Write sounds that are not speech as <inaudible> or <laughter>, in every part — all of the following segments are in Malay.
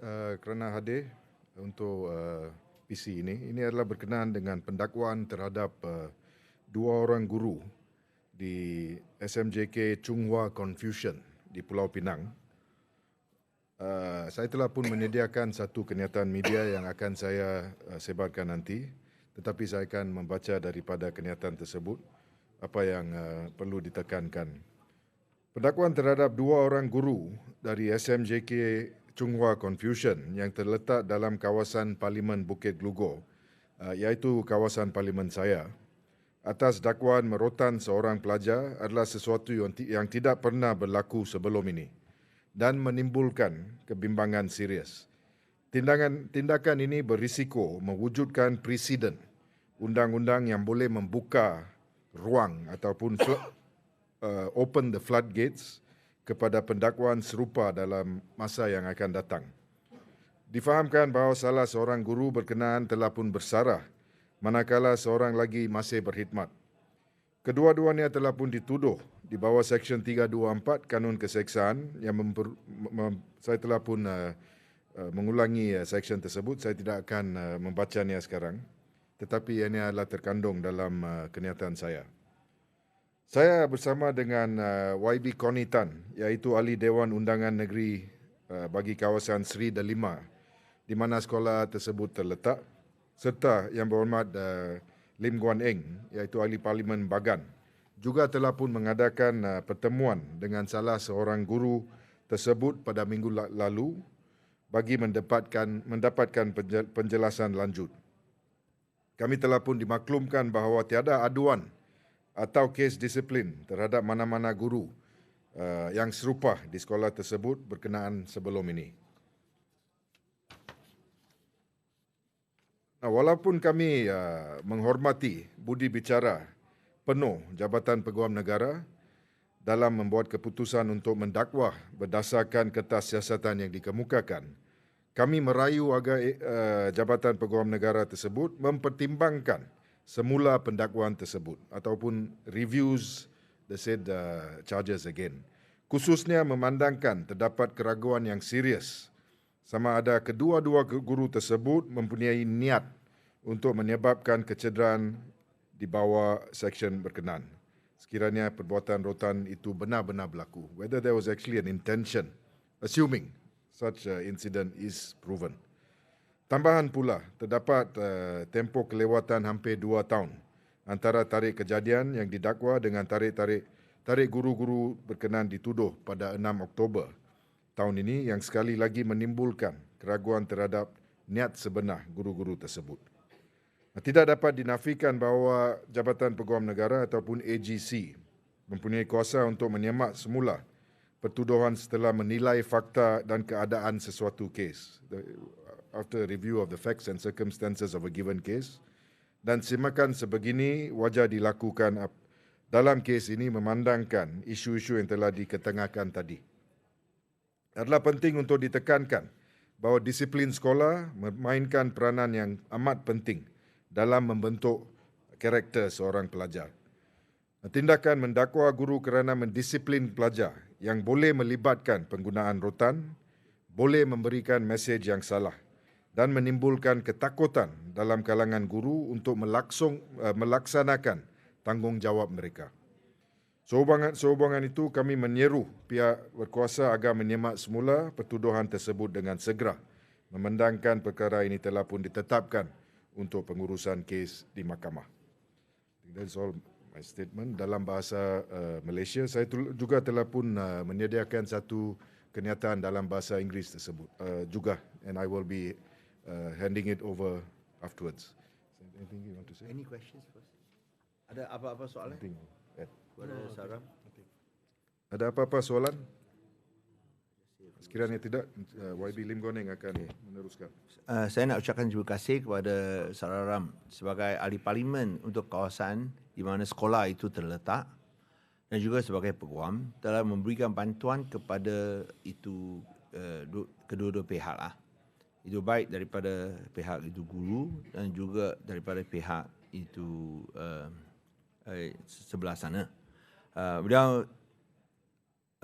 uh, kerana hadir untuk uh, PC ini. Ini adalah berkenaan dengan pendakwaan terhadap uh, dua orang guru di SMJK Chunghua Confucian di Pulau Pinang. Uh, saya telah pun menyediakan satu kenyataan media yang akan saya uh, sebarkan nanti. Tetapi saya akan membaca daripada kenyataan tersebut apa yang uh, perlu ditekankan. Pendakwaan terhadap dua orang guru dari SMJK Chunghua Confucian yang terletak dalam kawasan Parlimen Bukit Glugo, uh, iaitu kawasan parlimen saya, atas dakwaan merotan seorang pelajar adalah sesuatu yang, tidak pernah berlaku sebelum ini dan menimbulkan kebimbangan serius. Tindakan, tindakan ini berisiko mewujudkan presiden undang-undang yang boleh membuka ruang ataupun <coughs> uh, open the floodgates kepada pendakwaan serupa dalam masa yang akan datang. Difahamkan bahawa salah seorang guru berkenaan telah pun bersarah manakala seorang lagi masih berkhidmat. Kedua-duanya telah pun dituduh di bawah Seksyen 324 Kanun Keseksaan yang memper, mem, saya telah pun uh, uh, mengulangi uh, seksyen tersebut. Saya tidak akan uh, membacanya sekarang. Tetapi ini adalah terkandung dalam uh, kenyataan saya. Saya bersama dengan uh, YB Konitan, iaitu ahli Dewan Undangan Negeri uh, bagi kawasan Sri Delima, di mana sekolah tersebut terletak, serta yang berhormat uh, Lim Guan Eng, iaitu ahli Parlimen Bagan, juga telah pun mengadakan uh, pertemuan dengan salah seorang guru tersebut pada minggu lalu bagi mendapatkan mendapatkan penjelasan lanjut. Kami telah pun dimaklumkan bahawa tiada aduan atau kes disiplin terhadap mana-mana guru uh, yang serupa di sekolah tersebut berkenaan sebelum ini. Nah, walaupun kami uh, menghormati budi bicara penuh Jabatan Peguam Negara dalam membuat keputusan untuk mendakwah berdasarkan kertas siasatan yang dikemukakan, kami merayu agar uh, Jabatan Peguam Negara tersebut mempertimbangkan semula pendakwaan tersebut ataupun reviews the said uh, charges again. Khususnya memandangkan terdapat keraguan yang serius sama ada kedua-dua guru tersebut mempunyai niat untuk menyebabkan kecederaan di bawah seksyen berkenan. Sekiranya perbuatan rotan itu benar-benar berlaku. Whether there was actually an intention, assuming such an incident is proven. Tambahan pula, terdapat uh, tempoh kelewatan hampir dua tahun antara tarikh kejadian yang didakwa dengan tarikh-tarikh tarikh guru-guru berkenan dituduh pada 6 Oktober tahun ini yang sekali lagi menimbulkan keraguan terhadap niat sebenar guru-guru tersebut. Tidak dapat dinafikan bahawa Jabatan Peguam Negara ataupun AGC mempunyai kuasa untuk menyemak semula pertuduhan setelah menilai fakta dan keadaan sesuatu kes after review of the facts and circumstances of a given case dan simakan sebegini wajar dilakukan dalam kes ini memandangkan isu-isu yang telah diketengahkan tadi. Adalah penting untuk ditekankan bahawa disiplin sekolah memainkan peranan yang amat penting dalam membentuk karakter seorang pelajar. Tindakan mendakwa guru kerana mendisiplin pelajar yang boleh melibatkan penggunaan rotan boleh memberikan mesej yang salah dan menimbulkan ketakutan dalam kalangan guru untuk melaksung, uh, melaksanakan tanggungjawab mereka. Sehubungan, sehubungan itu kami menyeru pihak berkuasa agar menyemak semula pertuduhan tersebut dengan segera memandangkan perkara ini telah pun ditetapkan untuk pengurusan kes di mahkamah. That's all my statement. Dalam bahasa uh, Malaysia, saya juga telah pun uh, menyediakan satu kenyataan dalam bahasa Inggeris tersebut uh, juga and I will be uh, handing it over afterwards. Anything you want to say? Any questions first? Ada apa-apa soalan? Nothing. Kepada no, Saram? Ada apa-apa soalan? Sekiranya tidak, uh, YB Lim Goneng akan meneruskan. Uh, saya nak ucapkan terima kasih kepada Sararam sebagai ahli parlimen untuk kawasan di mana sekolah itu terletak dan juga sebagai peguam telah memberikan bantuan kepada itu uh, kedua-dua pihak lah itu baik daripada pihak itu guru dan juga daripada pihak itu uh, uh, sebelah sana. Uh, beliau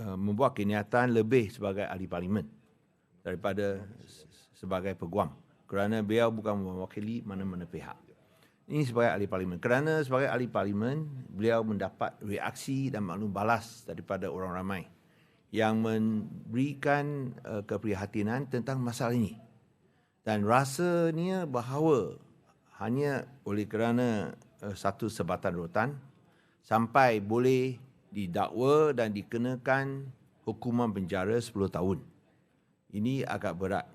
uh, membuat kenyataan lebih sebagai ahli parlimen daripada sebagai peguam kerana beliau bukan mewakili mana-mana pihak. Ini sebagai ahli parlimen. Kerana sebagai ahli parlimen, beliau mendapat reaksi dan maklum balas daripada orang ramai yang memberikan uh, keprihatinan tentang masalah ini. Dan rasanya bahawa hanya oleh kerana uh, satu sebatan rotan sampai boleh didakwa dan dikenakan hukuman penjara 10 tahun. Ini agak berat.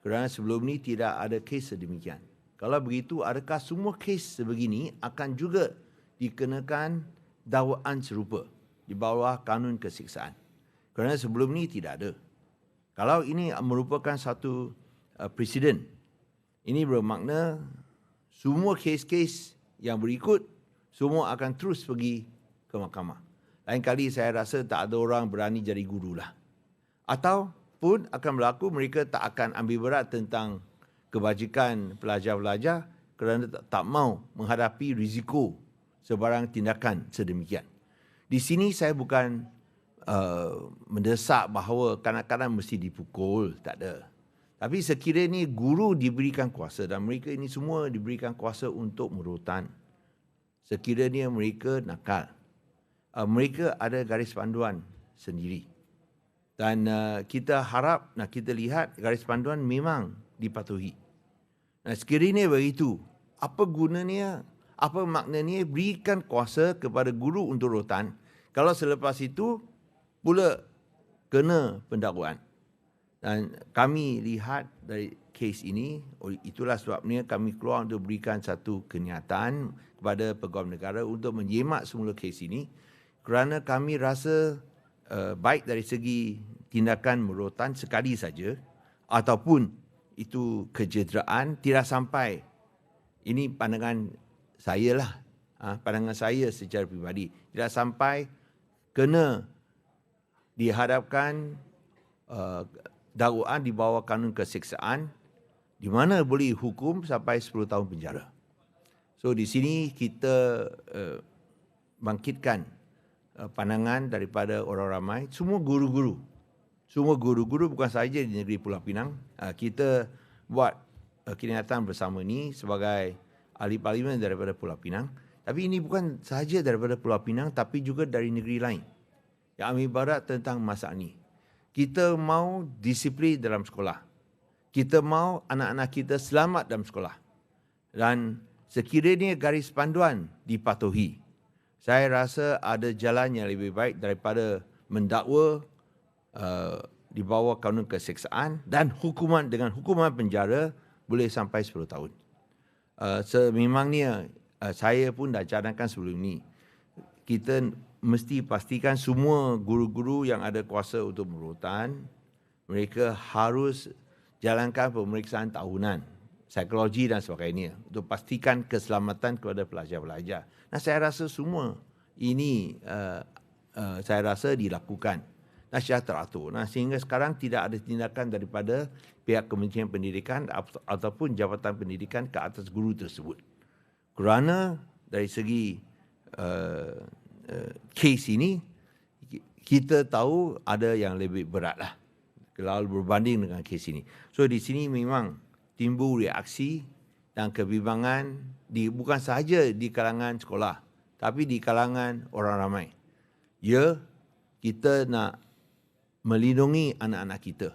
Kerana sebelum ini tidak ada kes sedemikian. Kalau begitu, adakah semua kes sebegini akan juga dikenakan dakwaan serupa di bawah kanun kesiksaan? Kerana sebelum ini tidak ada. Kalau ini merupakan satu uh, presiden, ini bermakna semua kes-kes yang berikut semua akan terus pergi ke mahkamah. Lain kali saya rasa tak ada orang berani jadi guru lah. Ataupun akan berlaku mereka tak akan ambil berat tentang kebajikan pelajar-pelajar kerana tak, tak mau menghadapi risiko sebarang tindakan sedemikian. Di sini saya bukan uh, mendesak bahawa kanak-kanak mesti dipukul, tak ada. Tapi sekiranya guru diberikan kuasa dan mereka ini semua diberikan kuasa untuk merutan. Sekiranya mereka nakal. Uh, mereka ada garis panduan sendiri. Dan uh, kita harap, nah kita lihat garis panduan memang dipatuhi. Nah, sekiranya begitu, apa gunanya, apa maknanya berikan kuasa kepada guru untuk rotan kalau selepas itu pula kena pendakwaan. Dan kami lihat dari kes ini, itulah sebabnya kami keluar untuk berikan satu kenyataan kepada pegawai negara untuk menyemak semula kes ini kerana kami rasa uh, baik dari segi tindakan merotan sekali saja ataupun itu kejederaan tidak sampai. Ini pandangan saya lah. Ha, pandangan saya secara pribadi tidak sampai kena dihadapkan uh, dakwaan di bawah kanun kesiksaan di mana boleh hukum sampai 10 tahun penjara. So di sini kita uh, bangkitkan uh, pandangan daripada orang ramai semua guru-guru semua guru-guru bukan sahaja di negeri Pulau Pinang. Ah, kita buat ah, kenyataan bersama ini sebagai ahli parlimen daripada Pulau Pinang. Tapi ini bukan sahaja daripada Pulau Pinang tapi juga dari negeri lain. Yang ambil barat tentang masalah ini. Kita mau disiplin dalam sekolah. Kita mau anak-anak kita selamat dalam sekolah. Dan sekiranya garis panduan dipatuhi, saya rasa ada jalan yang lebih baik daripada mendakwa Uh, di bawah kanun keseksaan dan hukuman dengan hukuman penjara boleh sampai 10 tahun. Uh, sememangnya uh, saya pun dah cadangkan sebelum ini. Kita mesti pastikan semua guru-guru yang ada kuasa untuk merutan, mereka harus jalankan pemeriksaan tahunan, psikologi dan sebagainya untuk pastikan keselamatan kepada pelajar-pelajar. Nah, saya rasa semua ini uh, uh, saya rasa dilakukan nasihat teratur. Nah, sehingga sekarang tidak ada tindakan daripada pihak Kementerian Pendidikan ataupun Jabatan Pendidikan ke atas guru tersebut. Kerana dari segi uh, uh, kes ini, kita tahu ada yang lebih berat lah kalau berbanding dengan kes ini. So di sini memang timbul reaksi dan kebimbangan di bukan sahaja di kalangan sekolah tapi di kalangan orang ramai. Ya, kita nak melindungi anak-anak kita.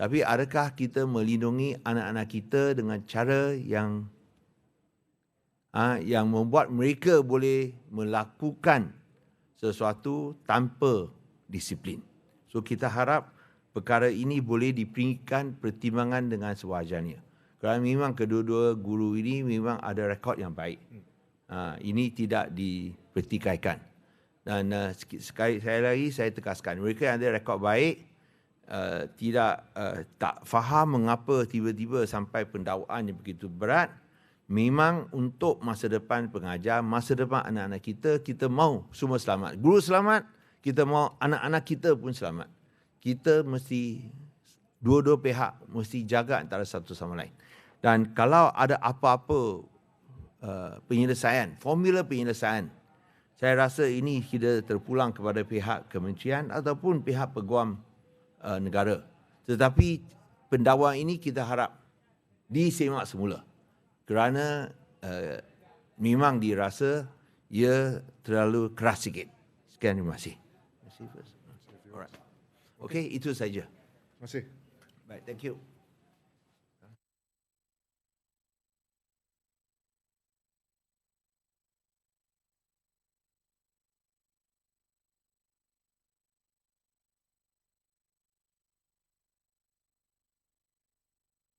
Tapi adakah kita melindungi anak-anak kita dengan cara yang ha, yang membuat mereka boleh melakukan sesuatu tanpa disiplin. So kita harap perkara ini boleh diberikan pertimbangan dengan sewajarnya. Kerana memang kedua-dua guru ini memang ada rekod yang baik. Ha, ini tidak dipertikaikan. Dan uh, sekali saya lagi saya tekaskan mereka yang ada rekod baik uh, tidak uh, tak faham mengapa tiba-tiba sampai pendakwaan yang begitu berat memang untuk masa depan pengajar masa depan anak-anak kita kita mau semua selamat. Guru selamat kita mau anak-anak kita pun selamat. Kita mesti dua-dua pihak mesti jaga antara satu sama lain. Dan kalau ada apa-apa uh, penyelesaian formula penyelesaian saya rasa ini kita terpulang kepada pihak kementerian ataupun pihak peguam uh, negara. Tetapi pendakwa ini kita harap disemak semula kerana uh, memang dirasa ia terlalu keras sikit. Sekian terima kasih. Alright. Okay, itu saja. Terima kasih. Baik, thank you.